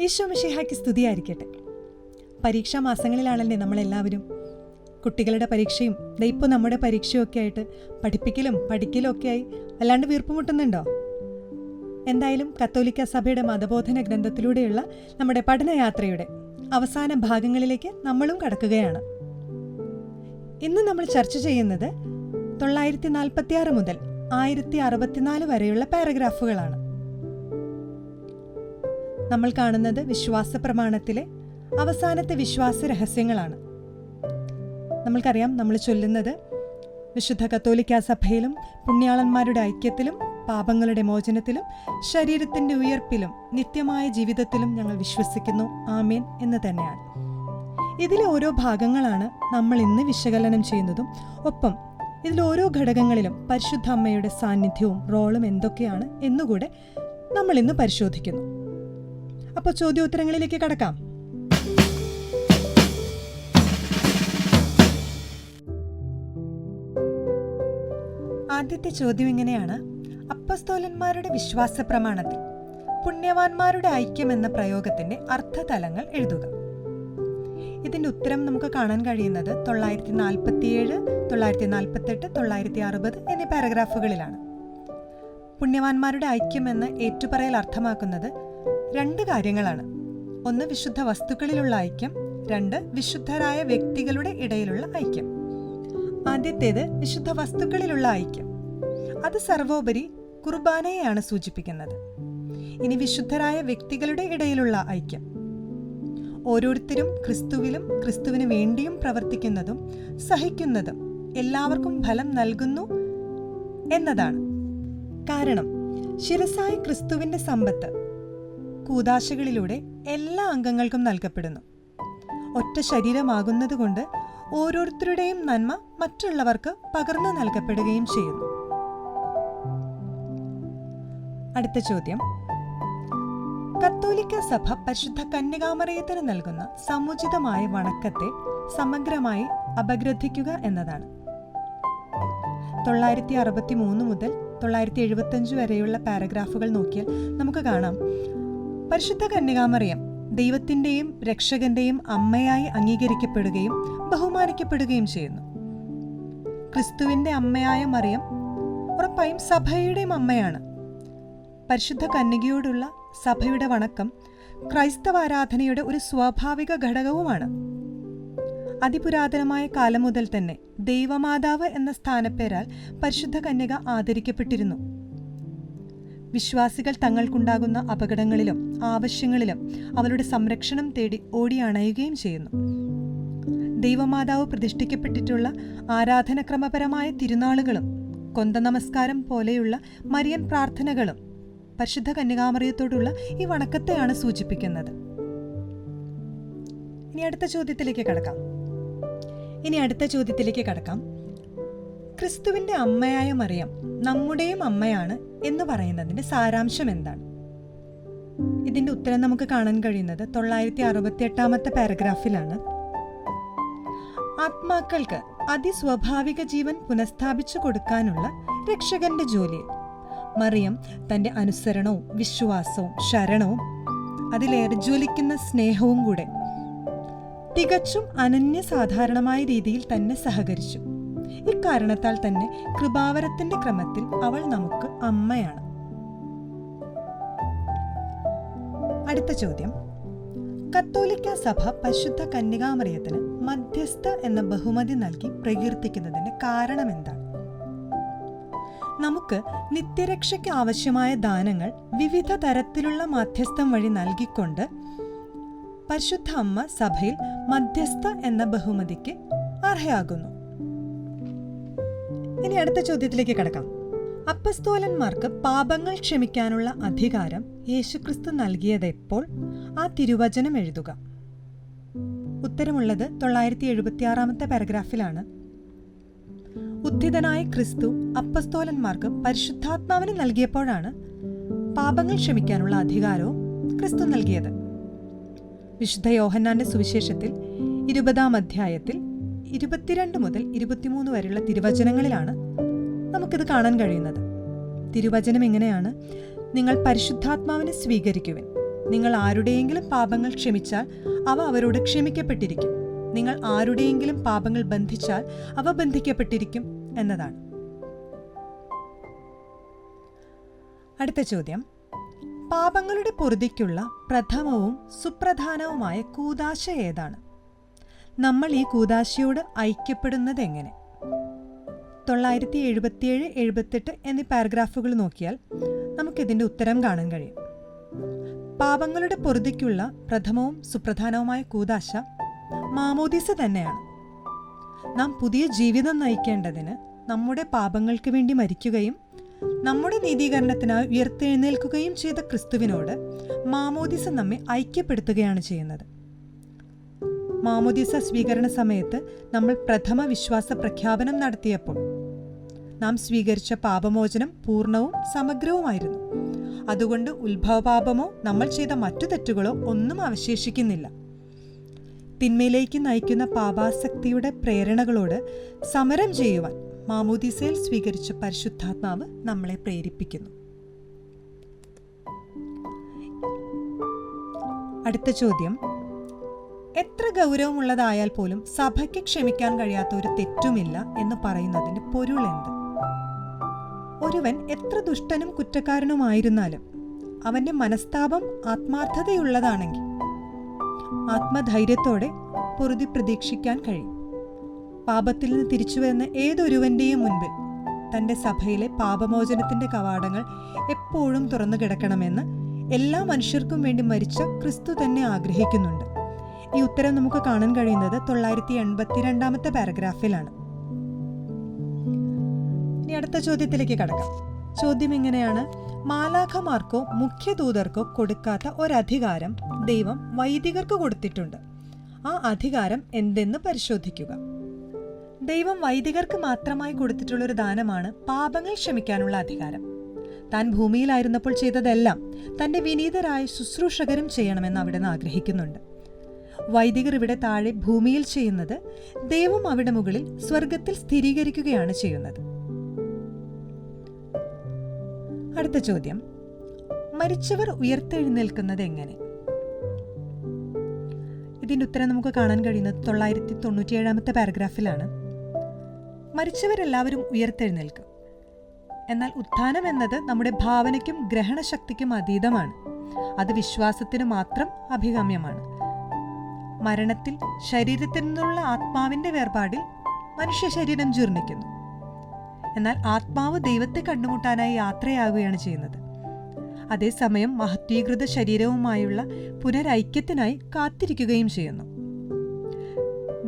ഈശോ മിഷിഹായ്ക്ക് സ്തുതിയായിരിക്കട്ടെ. പരീക്ഷാ മാസങ്ങളിലാണല്ലേ നമ്മളെല്ലാവരും. കുട്ടികളുടെ പരീക്ഷയും ഇപ്പോൾ നമ്മുടെ പരീക്ഷയൊക്കെ ആയിട്ട് പഠിപ്പിക്കലും പഠിക്കലും ഒക്കെ ആയി അല്ലാണ്ട് വീർപ്പുമുട്ടുന്നുണ്ടോ? എന്തായാലും കത്തോലിക്ക സഭയുടെ മതബോധന ഗ്രന്ഥത്തിലൂടെയുള്ള നമ്മുടെ പഠനയാത്രയുടെ അവസാന ഭാഗങ്ങളിലേക്ക് നമ്മളും കടക്കുകയാണ്. ഇന്ന് നമ്മൾ ചർച്ച ചെയ്യുന്നത് തൊള്ളായിരത്തി നാൽപ്പത്തിയാറ് മുതൽ ആയിരത്തി അറുപത്തിനാല് വരെയുള്ള പാരഗ്രാഫുകളാണ്. നമ്മൾ കാണുന്നത് വിശ്വാസ പ്രമാണത്തിലെ അവസാനത്തെ വിശ്വാസ രഹസ്യങ്ങളാണ് നമ്മൾക്കറിയാം നമ്മൾ ചൊല്ലുന്നത് വിശുദ്ധ കത്തോലിക്ക സഭയിലും പുണ്യാളന്മാരുടെ ഐക്യത്തിലും പാപങ്ങളുടെ മോചനത്തിലും ശരീരത്തിന്റെ ഉയർപ്പിലും നിത്യമായ ജീവിതത്തിലും ഞങ്ങൾ വിശ്വസിക്കുന്നു. ആമേൻ എന്ന് തന്നെയാണ്. ഇതിലെ ഓരോ ഭാഗങ്ങളാണ് നമ്മൾ ഇന്ന് വിശകലനം ചെയ്യുന്നതും ഒപ്പം ഇതിൽ ഓരോ ഘടകങ്ങളിലും പരിശുദ്ധ അമ്മയുടെ സാന്നിധ്യവും റോളും എന്തൊക്കെയാണ് എന്നുകൂടെ നമ്മൾ ഇന്ന് പരിശോധിക്കുന്നു. അപ്പോൾ ചോദ്യോത്തരങ്ങളിലേക്ക് കടക്കാം. ആദ്യത്തെ ചോദ്യം ഇങ്ങനെയാണ്. അപ്പസ്തോലന്മാരുടെ വിശ്വാസ പ്രമാണത്തിൽ പുണ്യവാന്മാരുടെ ഐക്യം എന്ന പ്രയോഗത്തിന്റെ അർത്ഥതലങ്ങൾ എഴുതുക. ഇതിന്റെ ഉത്തരം നമുക്ക് കാണാൻ കഴിയുന്നത് തൊള്ളായിരത്തി നാൽപ്പത്തിയേഴ് തൊള്ളായിരത്തി നാൽപ്പത്തെട്ട് തൊള്ളായിരത്തി അറുപത് എന്നീ പാരഗ്രാഫുകളിലാണ്. പുണ്യവാന്മാരുടെ ഐക്യം എന്ന് ഏറ്റുപറയൽ അർത്ഥമാക്കുന്നത് രണ്ട് കാര്യങ്ങളാണ്. ഒന്ന് വിശുദ്ധ വസ്തുക്കളിലുള്ള ഐക്യം രണ്ട് വിശുദ്ധരായ വ്യക്തികളുടെ ഇടയിലുള്ള ഐക്യം. ആദ്യത്തേത് വിശുദ്ധ വസ്തുക്കളിലുള്ള ഐക്യം. അത് സർവോപരി കുർബാനയെയാണ് സൂചിപ്പിക്കുന്നത്. ഇനി വിശുദ്ധരായ വ്യക്തികളുടെ ഇടയിലുള്ള ഐക്യം. ഓരോരുത്തരും ക്രിസ്തുവിലും ക്രിസ്തുവിന് വേണ്ടിയും പ്രവർത്തിക്കുന്നതും സഹിക്കുന്നതും എല്ലാവർക്കും ഫലം നൽകുന്നു എന്നതാണ്. കാരണം ശിരസായ ക്രിസ്തുവിന്റെ സമ്പത്ത് കൂതാശകളിലൂടെ എല്ലാ അംഗങ്ങൾക്കും നൽകപ്പെടുന്നു. ഒറ്റ ശരീരമാകുന്നതുകൊണ്ട് ഓരോരുത്തരുടെയും നന്മ മറ്റുള്ളവർക്ക് പകർന്നു നൽകപ്പെടുകയും ചെയ്യുന്നു. അടുത്ത ചോദ്യം. കത്തോലിക്ക സഭ പരിശുദ്ധ കന്യകാമറയത്തിന് നൽകുന്ന സമുചിതമായ വണക്കത്തെ സമഗ്രമായി അപഗ്രഥിക്കുക എന്നതാണ്. തൊള്ളായിരത്തി അറുപത്തി മൂന്ന് മുതൽ തൊള്ളായിരത്തി എഴുപത്തഞ്ച് വരെയുള്ള പാരഗ്രാഫുകൾ നോക്കിയാൽ നമുക്ക് കാണാം. പരിശുദ്ധ കന്യകാമറിയം ദൈവത്തിന്റെയും രക്ഷകന്റെയും അമ്മയായി അംഗീകരിക്കപ്പെടുകയും ബഹുമാനിക്കപ്പെടുകയും ചെയ്യുന്നു. ക്രിസ്തുവിന്റെ അമ്മയായ മറിയം ഉറപ്പായും സഭയുടെയും അമ്മയാണ്. പരിശുദ്ധ കന്യകയോടുള്ള സഭയുടെ വണക്കം ക്രൈസ്തവ ആരാധനയുടെ ഒരു സ്വാഭാവിക ഘടകവുമാണ്. അതിപുരാതനമായ കാലം മുതൽ തന്നെ ദൈവമാതാവ് എന്ന സ്ഥാനപ്പേരാൽ പരിശുദ്ധ കന്യക ആദരിക്കപ്പെട്ടിരുന്നു. വിശ്വാസികൾ തങ്ങൾക്കുണ്ടാകുന്ന അപകടങ്ങളിലും ആവശ്യങ്ങളിലും അവരുടെ സംരക്ഷണം തേടി ഓടി അണയുകയും ചെയ്യുന്നു. ദൈവമാതാവ് പ്രതിഷ്ഠിക്കപ്പെട്ടിട്ടുള്ള ആരാധനക്രമപരമായ തിരുനാളുകളും കൊന്ത നമസ്കാരം പോലെയുള്ള മരിയൻ പ്രാർത്ഥനകളും പരിശുദ്ധ കന്യകാമറിയത്തോടുള്ള ഈ വണക്കത്തെയാണ് സൂചിപ്പിക്കുന്നത്. ഇനി അടുത്ത ചോദ്യത്തിലേക്ക് കടക്കാം. ഇനി അടുത്ത ചോദ്യത്തിലേക്ക് കടക്കാം. ക്രിസ്തുവിന്റെ അമ്മയായ മറിയം നമ്മുടെയും അമ്മയാണ് എന്ന് പറയുന്നതിന്റെ സാരാംശം എന്താണ്? ഇതിന്റെ ഉത്തരം നമുക്ക് കാണാൻ കഴിയുന്നത് തൊള്ളായിരത്തി അറുപത്തി എട്ടാമത്തെ പാരഗ്രാഫിലാണ്. ആത്മാക്കൾക്ക് അതിസ്വാഭാവിക ജീവൻ പുനഃസ്ഥാപിച്ചു കൊടുക്കാനുള്ള രക്ഷകന്റെ ജോലി. മറിയം തന്റെ അനുസരണവും വിശ്വാസവും ശരണവും അതിലേറെ ജ്വലിക്കുന്ന സ്നേഹവും കൂടെ തികച്ചും അനന്യസാധാരണമായ രീതിയിൽ തന്നെ സഹകരിച്ചു. ഇക്കാരണത്താൽ തന്നെ കൃപാവരത്തിന്റെ ക്രമത്തിൽ അവൾ നമുക്ക് അമ്മയാണ്. അടുത്ത ചോദ്യം. കത്തോലിക്ക സഭ പരിശുദ്ധ കന്യകാമറിയത്തിന് മധ്യസ്ഥ എന്ന ബഹുമതി നൽകി പ്രകീർത്തിക്കുന്നതിന് കാരണം എന്താണ്? നമുക്ക് നിത്യരക്ഷയ്ക്ക് ആവശ്യമായ ദാനങ്ങൾ വിവിധ തരത്തിലുള്ള മധ്യസ്ഥം വഴി നൽകിക്കൊണ്ട് പരിശുദ്ധ അമ്മ സഭയിൽ മധ്യസ്ഥ എന്ന ബഹുമതിക്ക് അർഹയാകുന്നു. ഇനി അടുത്ത ചോദ്യത്തിലേക്ക് കടക്കാം. അപ്പസ്തോലന്മാർക്ക് പാപങ്ങൾ ക്ഷമിക്കാനുള്ള അധികാരം യേശുക്രിസ്തു നൽകിയത് എപ്പോൾ? ആ തിരുവചനം എഴുതുക. ഉത്തരമുള്ളത് തൊള്ളായിരത്തി എഴുപത്തിയാറാമത്തെ പാരഗ്രാഫിലാണ്. ഉദ്ധിതനായ ക്രിസ്തു അപ്പസ്തോലന്മാർക്ക് പരിശുദ്ധാത്മാവിന് നൽകിയപ്പോഴാണ് പാപങ്ങൾ ക്ഷമിക്കാനുള്ള അധികാരവും ക്രിസ്തു നൽകിയത്. വിശുദ്ധ യോഹന്നാന്റെ സുവിശേഷത്തിൽ ഇരുപതാം അധ്യായത്തിൽ ഇരുപത്തിരണ്ട് മുതൽ ഇരുപത്തിമൂന്ന് വരെയുള്ള തിരുവചനങ്ങളിലാണ് നമുക്കിത് കാണാൻ കഴിയുന്നത്. തിരുവചനം എങ്ങനെയാണ്? നിങ്ങൾ പരിശുദ്ധാത്മാവിനെ സ്വീകരിക്കുവിൻ. നിങ്ങൾ ആരുടെയെങ്കിലും പാപങ്ങൾ ക്ഷമിച്ചാൽ അവ അവരോട് ക്ഷമിക്കപ്പെട്ടിരിക്കും. നിങ്ങൾ ആരുടെയെങ്കിലും പാപങ്ങൾ ബന്ധിച്ചാൽ അവ ബന്ധിക്കപ്പെട്ടിരിക്കും എന്നതാണ്. അടുത്ത ചോദ്യം. പാപങ്ങളുടെ പൊറുതിക്കുള്ള പ്രഥമവും സുപ്രധാനവുമായ കൂതാശ ഏതാണ്? നമ്മൾ ഈ കൂതാശയോട് ഐക്യപ്പെടുന്നത് എങ്ങനെ തൊള്ളായിരത്തി എഴുപത്തിയേഴ് എഴുപത്തെട്ട് എന്നീ പാരഗ്രാഫുകൾ നോക്കിയാൽ നമുക്കിതിന്റെ ഉത്തരം കാണാൻ കഴിയും. പാപങ്ങളുടെ പൊറുതിക്കുള്ള പ്രഥമവും സുപ്രധാനവുമായ കൂതാശ മാമോദീസ തന്നെയാണ്. നാം പുതിയ ജീവിതം നയിക്കേണ്ടതിന് നമ്മുടെ പാപങ്ങൾക്ക് വേണ്ടി മരിക്കുകയും നമ്മുടെ നീതീകരണത്തിനായി ഉയർത്തെഴുന്നേൽക്കുകയും ചെയ്ത ക്രിസ്തുവിനോട് മാമോദിസ നമ്മെ ഐക്യപ്പെടുത്തുകയാണ് ചെയ്യുന്നത്. മാമോദിസ സ്വീകരണ സമയത്ത് നമ്മൾ പ്രഥമ വിശ്വാസ പ്രഖ്യാപനം നടത്തിയപ്പോൾ നാം സ്വീകരിച്ച പാപമോചനം പൂർണവും സമഗ്രവുമായിരുന്നു. അതുകൊണ്ട് ഉത്ഭവപാപമോ നമ്മൾ ചെയ്ത മറ്റു തെറ്റുകളോ ഒന്നും അവശേഷിക്കുന്നില്ല. തിന്മയിലേക്ക് നയിക്കുന്ന പാപാസക്തിയുടെ പ്രേരണകളോട് സമരം ചെയ്യുവാൻ മാമോദീസയിൽ സ്വീകരിച്ച പരിശുദ്ധാത്മാവ് നമ്മളെ പ്രേരിപ്പിക്കുന്നു. അടുത്ത ചോദ്യം എത്ര ഗൗരവമുള്ളതായാൽ പോലും സഭയ്ക്ക് ക്ഷമിക്കാൻ കഴിയാത്ത ഒരു തെറ്റുമില്ല എന്ന് പറയുന്നതിന്റെ പൊരുൾ എന്ത് ഒരുവൻ എത്ര ദുഷ്ടനും കുറ്റക്കാരനുമായിരുന്നാലും അവന്റെ മനസ്താപം ആത്മാർത്ഥതയുള്ളതാണെങ്കിൽ ആത്മധൈര്യത്തോടെ പൊറുതി പ്രതീക്ഷിക്കാൻ കഴിയും. പാപത്തിൽ നിന്ന് തിരിച്ചു വരുന്ന ഏതൊരുവന്റെയും മുൻപിൽ തന്റെ സഭയിലെ പാപമോചനത്തിന്റെ കവാടങ്ങൾ എപ്പോഴും തുറന്നു കിടക്കണമെന്ന് എല്ലാ മനുഷ്യർക്കും വേണ്ടി മരിച്ച ക്രിസ്തു തന്നെ ആഗ്രഹിക്കുന്നുണ്ട്. ഈ ഉത്തരം നമുക്ക് കാണാൻ കഴിയുന്നത് തൊള്ളായിരത്തി എൺപത്തിരണ്ടാമത്തെ പാരഗ്രാഫിലാണ്. ഇനി അടുത്ത ചോദ്യത്തിലേക്ക് കടക്കാം. ചോദ്യം ഇങ്ങനെയാണ്. മാലാഖമാർക്കോ മുഖ്യദൂതർക്കോ കൊടുക്കാത്ത ഒരധികാരം ദൈവം വൈദികർക്ക് കൊടുത്തിട്ടുണ്ട്. ആ അധികാരം എന്തെന്ന് പരിശോധിക്കുക. ദൈവം വൈദികർക്ക് മാത്രമായി കൊടുത്തിട്ടുള്ള ഒരു ദാനമാണ് പാപങ്ങൾ ക്ഷമിക്കാനുള്ള അധികാരം. താൻ ഭൂമിയിലായിരുന്നപ്പോൾ ചെയ്തതെല്ലാം തന്റെ വിനീതരായ ശുശ്രൂഷകരും ചെയ്യണമെന്ന് അവിടുന്ന് ആഗ്രഹിക്കുന്നുണ്ട്. വൈദികർ ഇവിടെ താഴെ ഭൂമിയിൽ ചെയ്യുന്നത് ദൈവം അവിടെ മുകളിൽ സ്വർഗത്തിൽ സ്ഥിരീകരിക്കുകയാണ് ചെയ്യുന്നത്. അടുത്ത ചോദ്യം. മരിച്ചവർ ഉയർത്തെഴുന്നേൽക്കുന്നത് എങ്ങനെ? ഇതിന്റെ ഉത്തരം നമുക്ക് കാണാൻ കഴിയുന്നത് തൊള്ളായിരത്തി തൊണ്ണൂറ്റിയേഴാമത്തെ പാരഗ്രാഫിലാണ്. മരിച്ചവരെല്ലാവരും ഉയർത്തെഴുന്നേൽക്കും. എന്നാൽ ഉത്ഥാനം എന്നത് നമ്മുടെ ഭാവനയ്ക്കും ഗ്രഹണശക്തിക്കും അതീതമാണ്. അത് വിശ്വാസത്തിന് മാത്രം അഭികാമ്യമാണ്. മരണത്തിൽ ശരീരത്തിൽ നിന്നുള്ള ആത്മാവിന്റെ വേർപാടിൽ മനുഷ്യ ശരീരം ജീർണിക്കുന്നു. എന്നാൽ ആത്മാവ് ദൈവത്തെ കണ്ടുമുട്ടാനായി യാത്രയാവുകയാണ് ചെയ്യുന്നത്. അതേസമയം മഹത്വീകൃത ശരീരവുമായുള്ള പുനരൈക്യത്തിനായി കാത്തിരിക്കുകയും ചെയ്യുന്നു.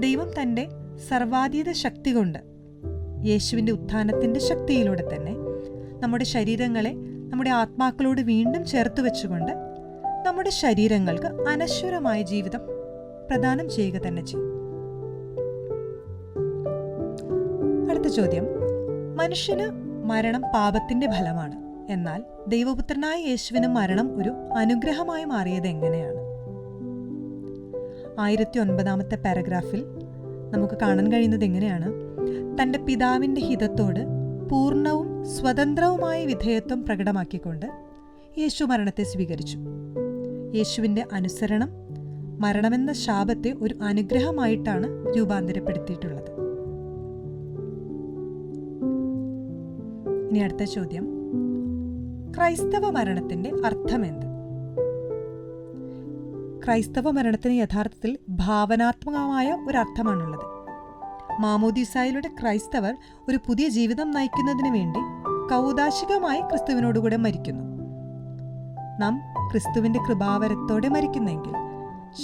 ദൈവം തന്റെ സർവാതീത ശക്തി കൊണ്ട് യേശുവിന്റെ ഉത്ഥാനത്തിന്റെ ശക്തിയിലൂടെ തന്നെ നമ്മുടെ ശരീരങ്ങളെ നമ്മുടെ ആത്മാക്കളോട് വീണ്ടും ചേർത്ത് വെച്ചുകൊണ്ട് നമ്മുടെ ശരീരങ്ങൾക്ക് അനശ്വരമായ ജീവിതം പ്രദാനം ചെയ്യുക തന്നെ ചെയ്യും. അടുത്ത ചോദ്യം. മനുഷ്യന് മരണം പാപത്തിന്റെ ഫലമാണ്. എന്നാൽ ദൈവപുത്രനായ യേശുവിന് മരണം ഒരു അനുഗ്രഹമായി മാറിയത് എങ്ങനെയാണ്? ആയിരത്തി ഒൻപതാമത്തെ പാരഗ്രാഫിൽ നമുക്ക് കാണാൻ കഴിയുന്നത് എങ്ങനെയാണ്? തന്റെ പിതാവിന്റെ ഹിതത്തോട് പൂർണവും സ്വതന്ത്രവുമായ വിധേയത്വം പ്രകടമാക്കിക്കൊണ്ട് യേശു മരണത്തെ സ്വീകരിച്ചു. യേശുവിന്റെ അനുസരണം മരണമെന്ന ശാപത്തെ ഒരു അനുഗ്രഹമായിട്ടാണ് രൂപാന്തരപ്പെടുത്തിയിട്ടുള്ളത്. ഇനി അടുത്ത ചോദ്യം. ക്രൈസ്തവ മരണത്തിന്റെ അർത്ഥമെന്ത് ക്രൈസ്തവ മരണത്തിന് യഥാർത്ഥത്തിൽ ഭാവനാത്മകമായ ഒരു അർത്ഥമാണുള്ളത് മാമോദിസായിലൂടെ ക്രൈസ്തവർ ഒരു പുതിയ ജീവിതം നയിക്കുന്നതിന് വേണ്ടി കൗദാശികമായി ക്രിസ്തുവിനോടുകൂടെ മരിക്കുന്നു. നാം ക്രിസ്തുവിന്റെ കൃപാവരത്തോടെ മരിക്കുന്നെങ്കിൽ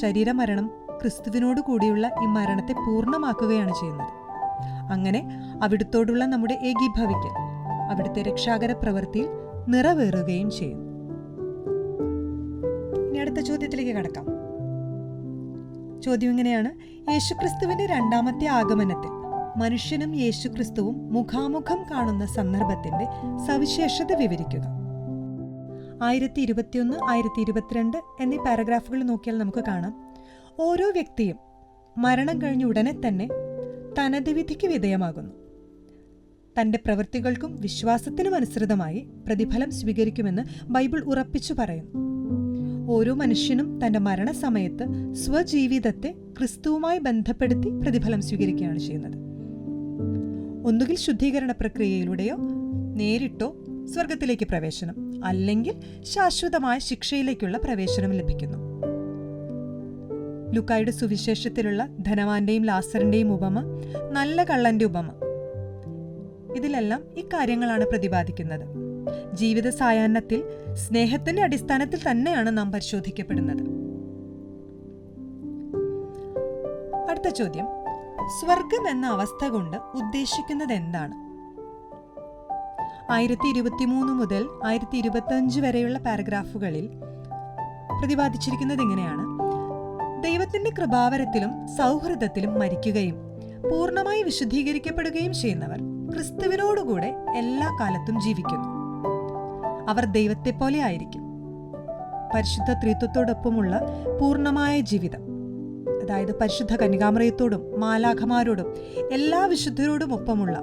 ശരീരമരണം ക്രിസ്തുവിനോട് കൂടിയുള്ള ഈ മരണത്തെ പൂർണമാക്കുകയാണ് ചെയ്യുന്നത്. അങ്ങനെ അവിടുത്തോടുള്ള നമ്മുടെ ഏകീഭവിക്കൽ അവിടുത്തെ രക്ഷാകര പ്രവൃത്തിയിൽ നിറവേറുകയും ചെയ്യും. ഇനി അടുത്ത ചോദ്യത്തിലേക്ക് കടക്കാം. ചോദ്യം ഇങ്ങനെയാണ്. യേശുക്രിസ്തുവിന്റെ രണ്ടാമത്തെ ആഗമനത്തിൽ മനുഷ്യനും യേശുക്രിസ്തുവും മുഖാമുഖം കാണുന്ന സന്ദർഭത്തിന്റെ സവിശേഷത വിവരിക്കുക. ആയിരത്തി ഇരുപത്തിയൊന്ന് ആയിരത്തി ഇരുപത്തിരണ്ട് എന്നീ പാരഗ്രാഫുകൾ നോക്കിയാൽ നമുക്ക് കാണാം. ഓരോ വ്യക്തിയും മരണം കഴിഞ്ഞ ഉടനെ തന്നെ തനത് വിധിക്ക് വിധേയമാകുന്നു. തന്റെ പ്രവൃത്തികൾക്കും വിശ്വാസത്തിനും അനുസൃതമായി പ്രതിഫലം സ്വീകരിക്കുമെന്ന് ബൈബിൾ ഉറപ്പിച്ചു പറയുന്നു. ഓരോ മനുഷ്യനും തന്റെ മരണസമയത്ത് സ്വജീവിതത്തെ ക്രിസ്തുവുമായി ബന്ധപ്പെടുത്തി പ്രതിഫലം സ്വീകരിക്കുകയാണ് ചെയ്യുന്നത്. ഒന്നുകിൽ ശുദ്ധീകരണ പ്രക്രിയയിലൂടെയോ നേരിട്ടോ സ്വർഗത്തിലേക്ക് പ്രവേശനം. അല്ലെങ്കിൽ ശാശ്വതമായ ശിക്ഷയിലേക്കുള്ള പ്രവേശനം ലഭിക്കുന്നു. ലുക്കായുടെ സുവിശേഷത്തിലുള്ള ധനവാന്റെയും ലാസറിന്റെയും ഉപമ നല്ല കള്ളന്റെ ഉപമ. ഇതിലെല്ലാം ഇക്കാര്യങ്ങളാണ് പ്രതിപാദിക്കുന്നത്. ജീവിത സായാഹ്നത്തിൽ സ്നേഹത്തിന്റെ അടിസ്ഥാനത്തിൽ തന്നെയാണ് നാം പരിശോധിക്കപ്പെടുന്നത്. അടുത്ത ചോദ്യം. സ്വർഗം എന്ന അവസ്ഥ കൊണ്ട് ഉദ്ദേശിക്കുന്നത് എന്താണ്? ആയിരത്തി ഇരുപത്തിമൂന്ന് മുതൽ ആയിരത്തി ഇരുപത്തി വരെയുള്ള പാരഗ്രാഫുകളിൽ പ്രതിപാദിച്ചിരിക്കുന്നത് ഇങ്ങനെയാണ് ദൈവത്തിന്റെ കൃപാവരത്തിലും സൗഹൃദത്തിലും മരിക്കുകയും പൂർണമായി വിശുദ്ധീകരിക്കപ്പെടുകയും ചെയ്യുന്നവർ ക്രിസ്തുവിനോടുകൂടെ എല്ലാ കാലത്തും ജീവിക്കുന്നു. അവർ ദൈവത്തെ പോലെ ആയിരിക്കും. പരിശുദ്ധ ത്രിത്വത്തോടൊപ്പമുള്ള പൂർണമായ ജീവിതം അതായത് പരിശുദ്ധ കന്യകാമറയത്തോടും മാലാഖമാരോടും എല്ലാ വിശുദ്ധരോടും ഒപ്പമുള്ള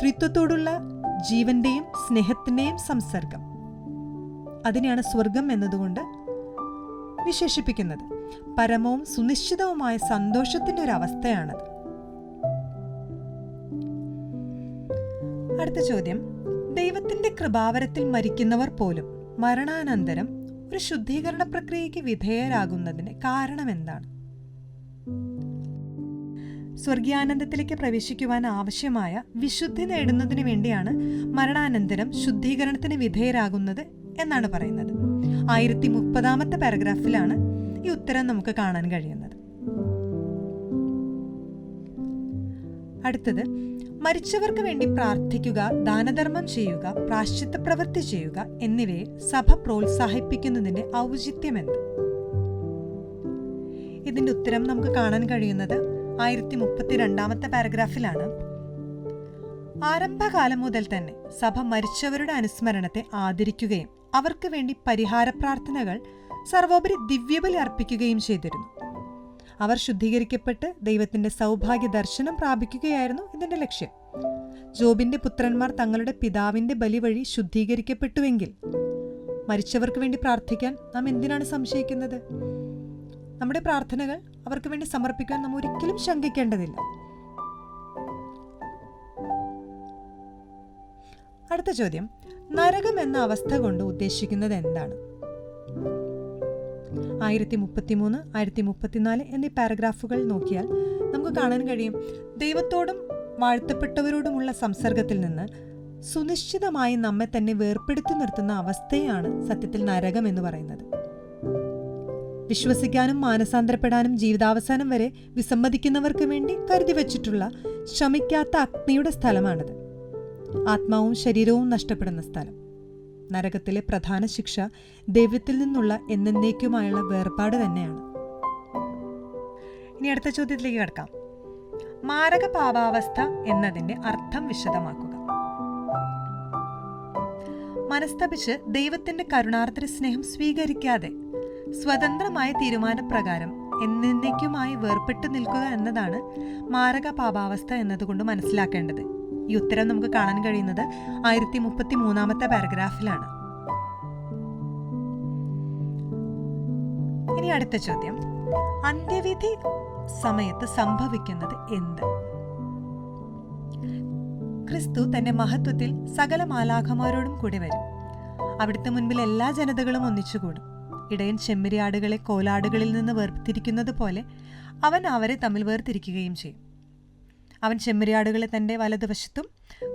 ത്രിത്വത്തോടുള്ള ജീവന്റെയും സ്നേഹത്തിന്റെയും സംസർഗം. അതിനെയാണ് സ്വർഗം എന്നതുകൊണ്ട് വിശേഷിപ്പിക്കുന്നത്. പരമവും സുനിശ്ചിതവുമായ സന്തോഷത്തിന്റെ ഒരു അവസ്ഥയാണത്. അടുത്ത ചോദ്യം. ദൈവത്തിന്റെ കൃപാവരത്തിൽ മരിക്കുന്നവർ പോലും മരണാനന്തരം ഒരു ശുദ്ധീകരണ പ്രക്രിയയ്ക്ക് വിധേയരാകുന്നതിന് കാരണം എന്താണ്? സ്വർഗീയാനന്ദത്തിലേക്ക് പ്രവേശിക്കുവാൻ ആവശ്യമായ വിശുദ്ധി നേടുന്നതിന് വേണ്ടിയാണ് മരണാനന്തരം ശുദ്ധീകരണത്തിന് വിധേയരാകുന്നത് എന്നാണ് പറയുന്നത്. ആയിരത്തി മുപ്പതാമത്തെ പാരഗ്രാഫിലാണ് ഈ ഉത്തരം നമുക്ക് കാണാൻ കഴിയുന്നത്. അടുത്തത് മരിച്ചവർക്ക് വേണ്ടി പ്രാർത്ഥിക്കുക ദാനധർമ്മം ചെയ്യുക പ്രാശ്ചിത്ത പ്രവൃത്തി ചെയ്യുക എന്നിവയെ സഭ പ്രോത്സാഹിപ്പിക്കുന്നതിന്റെ ഔചിത്യമെന്ത് ഇതിന്റെ ഉത്തരം നമുക്ക് കാണാൻ കഴിയുന്നത് ആയിരത്തി മുപ്പത്തിരണ്ടാമത്തെ പാരഗ്രാഫിലാണ്. ആരംഭകാലം മുതൽ തന്നെ സഭ മരിച്ചവരുടെ അനുസ്മരണത്തെ ആദരിക്കുകയും അവർക്ക് വേണ്ടി പരിഹാര പ്രാർത്ഥനകൾ സർവോപരി ദിവ്യബലി അർപ്പിക്കുകയും ചെയ്തിരുന്നു. അവർ ശുദ്ധീകരിക്കപ്പെട്ട് ദൈവത്തിന്റെ സൗഭാഗ്യ ദർശനം പ്രാപിക്കുകയായിരുന്നു ഇതിന്റെ ലക്ഷ്യം. ജോബിന്റെ പുത്രന്മാർ തങ്ങളുടെ പിതാവിന്റെ ബലി വഴി ശുദ്ധീകരിക്കപ്പെട്ടുവെങ്കിൽ മരിച്ചവർക്ക് വേണ്ടി പ്രാർത്ഥിക്കാൻ നാം എന്തിനാണ് സംശയിക്കുന്നത്? നമ്മുടെ പ്രാർത്ഥനകൾ അവർക്ക് വേണ്ടി സമർപ്പിക്കാൻ നാം ഒരിക്കലും ശങ്കിക്കേണ്ടതില്ല. അടുത്ത ചോദ്യം. നരകം എന്ന അവസ്ഥ കൊണ്ട് ഉദ്ദേശിക്കുന്നത് എന്താണ്? ആയിരത്തി മുപ്പത്തിമൂന്ന് ആയിരത്തി മുപ്പത്തിനാല് എന്നീ പാരഗ്രാഫുകൾ നോക്കിയാൽ നമുക്ക് കാണാൻ കഴിയും. ദൈവത്തോടും വാഴ്ത്തപ്പെട്ടവരോടുമുള്ള സംസർഗത്തിൽ നിന്ന് സുനിശ്ചിതമായി നമ്മെ തന്നെ വേർപ്പെടുത്തി നിർത്തുന്ന അവസ്ഥയാണ് സത്യത്തിൽ നരകം എന്ന് പറയുന്നത്. വിശ്വസിക്കാനും മാനസാന്തരപ്പെടാനും ജീവിതാവസാനം വരെ വിസമ്മതിക്കുന്നവർക്ക് വേണ്ടി കരുതി വച്ചിട്ടുള്ള ശമിക്കാത്ത അഗ്നിയുടെ സ്ഥലമാണത്. ആത്മാവും ശരീരവും നഷ്ടപ്പെടുന്ന സ്ഥലം. നരകത്തിലെ പ്രധാന ശിക്ഷ ദൈവത്തിൽ നിന്നുള്ള എന്നേക്കുമായുള്ള വേർപാട് തന്നെയാണ്. ഇനി അടുത്ത ചോദ്യത്തിലേക്ക് കിടക്കാം. മാരക പാപാവസ്ഥ എന്നതിന്റെ അർത്ഥം വിശദമാക്കുക. മനസ്തപിച്ച് ദൈവത്തിന്റെ കരുണാർദ്ര സ്നേഹം സ്വീകരിക്കാതെ സ്വതന്ത്രമായ തീരുമാനപ്രകാരം എന്നേക്കുമായി വേർപെട്ടു നിൽക്കുക എന്നതാണ് മാരക പാപാവസ്ഥ എന്നതുകൊണ്ട് മനസ്സിലാക്കേണ്ടത്. ഈ ഉത്തരം നമുക്ക് കാണാൻ കഴിയുന്നത് ആയിരത്തി മുപ്പത്തി മൂന്നാമത്തെ പാരഗ്രാഫിലാണ്. ഇനി അടുത്ത ചോദ്യം. അന്ത്യവിധി സമയത്ത് സംഭവിക്കുന്നത് എന്ത്? ക്രിസ്തു തന്റെ മഹത്വത്തിൽ സകല മാലാഖമാരോടും കൂടി വരും. അവിടുത്തെ മുൻപിൽ എല്ലാ ജനതകളും ഒന്നിച്ചുകൂടും. ഇടയൻ ചെമ്മരിയാടുകളെ കോലാടുകളിൽ നിന്ന് വേർതിരിക്കുന്നത് പോലെ അവൻ അവരെ തമ്മിൽ വേർതിരിക്കുകയും ചെയ്യും. അവൻ ചെമ്മരിയാടുകളെ തന്റെ വലതുവശത്തും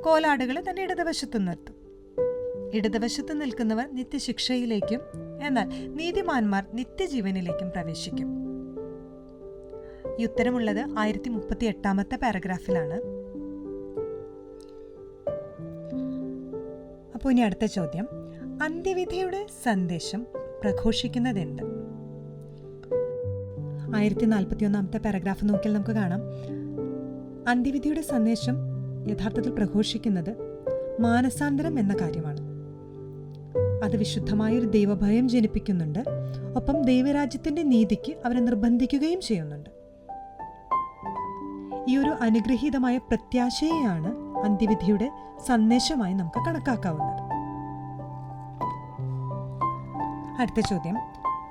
കോലാടുകളെ തന്റെ ഇടതുവശത്തും നിർത്തും. ഇടതുവശത്ത് നിൽക്കുന്നവർ നിത്യശിക്ഷയിലേക്കും എന്നാൽ നീതിമാന്മാർ നിത്യജീവനിലേക്കും പ്രവേശിക്കും. ഈ ഉത്തരമുള്ളത് ആയിരത്തി മുപ്പത്തി എട്ടാമത്തെ പാരഗ്രാഫിലാണ്. അപ്പോൾ ഇനി അടുത്ത ചോദ്യം. അന്ത്യവിധിയുടെ സന്ദേശം പ്രഘോഷിക്കുന്നതെന്ത് ആയിരത്തി നാൽപ്പത്തി ഒന്നാമത്തെ പാരഗ്രാഫ് നോക്കിയാൽ നമുക്ക് കാണാം. അന്ത്യവിധിയുടെ സന്ദേശം യഥാർത്ഥത്തിൽ പ്രഘോഷിക്കുന്നത് മാനസാന്തരം എന്ന കാര്യമാണ്. അത് വിശുദ്ധമായൊരു ദൈവഭയം ജനിപ്പിക്കുന്നുണ്ട്. ഒപ്പം ദൈവരാജ്യത്തിന്റെ നീതിക്ക് അവരെ നിർബന്ധിക്കുകയും ചെയ്യുന്നുണ്ട്. ഈ ഒരു അനുഗ്രഹീതമായ പ്രത്യാശയെയാണ് അന്ത്യവിധിയുടെ സന്ദേശമായി നമുക്ക് കണക്കാക്കാവുന്നത്. അടുത്ത ചോദ്യം.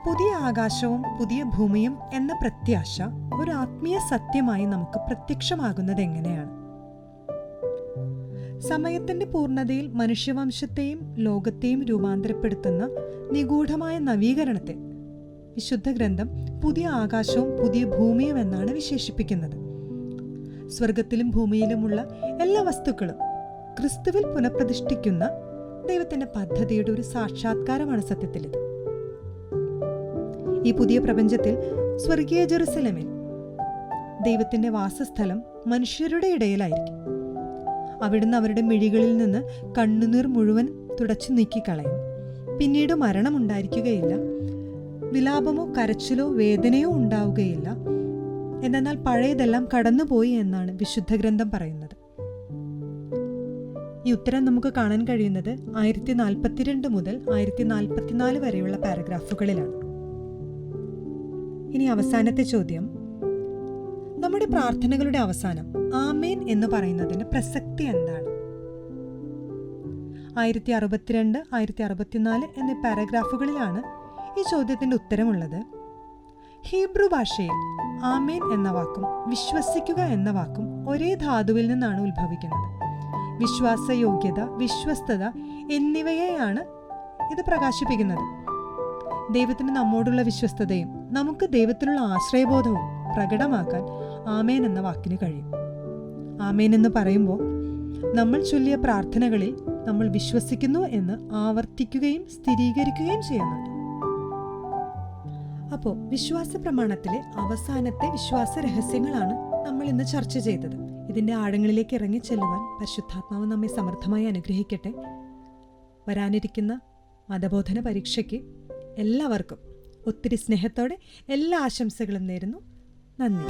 പുതിയ ആകാശവും പുതിയ ഭൂമിയും എന്ന പ്രത്യാശ ഒരു ആത്മീയ സത്യമായി നമുക്ക് പ്രത്യക്ഷമാകുന്നത് എങ്ങനെയാണ്? സമയത്തിന്റെ പൂർണതയിൽ മനുഷ്യവംശത്തെയും ലോകത്തെയും രൂപാന്തരപ്പെടുത്തുന്ന നിഗൂഢമായ നവീകരണത്തെ വിശുദ്ധ ഗ്രന്ഥം പുതിയ ആകാശവും പുതിയ ഭൂമിയും എന്നാണ് വിശേഷിപ്പിക്കുന്നത്. സ്വർഗത്തിലും ഭൂമിയിലുമുള്ള എല്ലാ വസ്തുക്കളും ക്രിസ്തുവിൽ പുനഃപ്രതിഷ്ഠിക്കുന്ന ദൈവത്തിന്റെ പദ്ധതിയുടെ ഒരു സാക്ഷാത്കാരമാണ് സത്യത്തിൽ ഇത് ഈ പുതിയ പ്രപഞ്ചത്തിൽ സ്വർഗീയ ജെറുസലമിൽ. ദൈവത്തിന്റെ വാസസ്ഥലം മനുഷ്യരുടെ ഇടയിലായിരിക്കും. അവിടുന്ന് അവരുടെ മിഴികളിൽ നിന്ന് കണ്ണുനീർ മുഴുവൻ തുടച്ചു നീക്കിക്കളയും. പിന്നീട് മരണം ഉണ്ടായിരിക്കുകയില്ല. വിലാപമോ കരച്ചിലോ വേദനയോ ഉണ്ടാവുകയില്ല. എന്നാൽ പഴയതെല്ലാം കടന്നുപോയി എന്നാണ് വിശുദ്ധ ഗ്രന്ഥം പറയുന്നത്. ഈ ഉത്തരം നമുക്ക് കാണാൻ കഴിയുന്നത് ആയിരത്തി നാൽപ്പത്തിരണ്ട് മുതൽ ആയിരത്തി നാൽപ്പത്തിനാല് വരെയുള്ള പാരഗ്രാഫുകളിലാണ്. ഇനി അവസാനത്തെ ചോദ്യം. നമ്മുടെ പ്രാർത്ഥനകളുടെ അവസാനം ആമേൻ എന്ന് പറയുന്നതിന് പ്രസക്തി എന്താണ്? ആയിരത്തി അറുപത്തിരണ്ട് ആയിരത്തി അറുപത്തിനാല് എന്നീ പാരഗ്രാഫുകളിലാണ് ഈ ചോദ്യത്തിന്റെ ഉത്തരമുള്ളത്. ഹീബ്രു ഭാഷയിൽ ആമേൻ എന്ന വാക്കും വിശ്വസിക്കുക എന്ന വാക്കും ഒരേ ധാതുവിൽ നിന്നാണ് ഉത്ഭവിക്കുന്നത്. വിശ്വാസയോഗ്യത വിശ്വസ്തത എന്നിവയെയാണ് ഇത് പ്രകാശിപ്പിക്കുന്നത്. ദൈവത്തിന് നമ്മോടുള്ള വിശ്വസ്തതയും നമുക്ക് ദൈവത്തിലുള്ള ആശ്രയബോധവും പ്രകടമാക്കാൻ ആമേൻ എന്ന വാക്കിന് കഴിയും. ആമേൻ എന്ന് പറയുമ്പോൾ നമ്മൾ ചൊല്ലിയ പ്രാർത്ഥനകളിൽ നമ്മൾ വിശ്വസിക്കുന്നു എന്ന് ആവർത്തിക്കുകയും സ്ഥിരീകരിക്കുകയും ചെയ്യുന്നുണ്ട്. അപ്പോൾ വിശ്വാസ പ്രമാണത്തിലെ അവസാനത്തെ വിശ്വാസ രഹസ്യങ്ങളാണ് നമ്മൾ ഇന്ന് ചർച്ച ചെയ്തത്. ഇതിന്റെ ആഴങ്ങളിലേക്ക് ഇറങ്ങി ചെല്ലുവാൻ പരിശുദ്ധാത്മാവ് നമ്മെ സമർത്ഥമായി അനുഗ്രഹിക്കട്ടെ. വരാനിരിക്കുന്ന മതബോധന പരീക്ഷയ്ക്ക് എല്ലാവർക്കും ഒത്തിരി സ്നേഹത്തോടെ എല്ലാ ആശംസകളും നേരുന്നു. നന്ദി.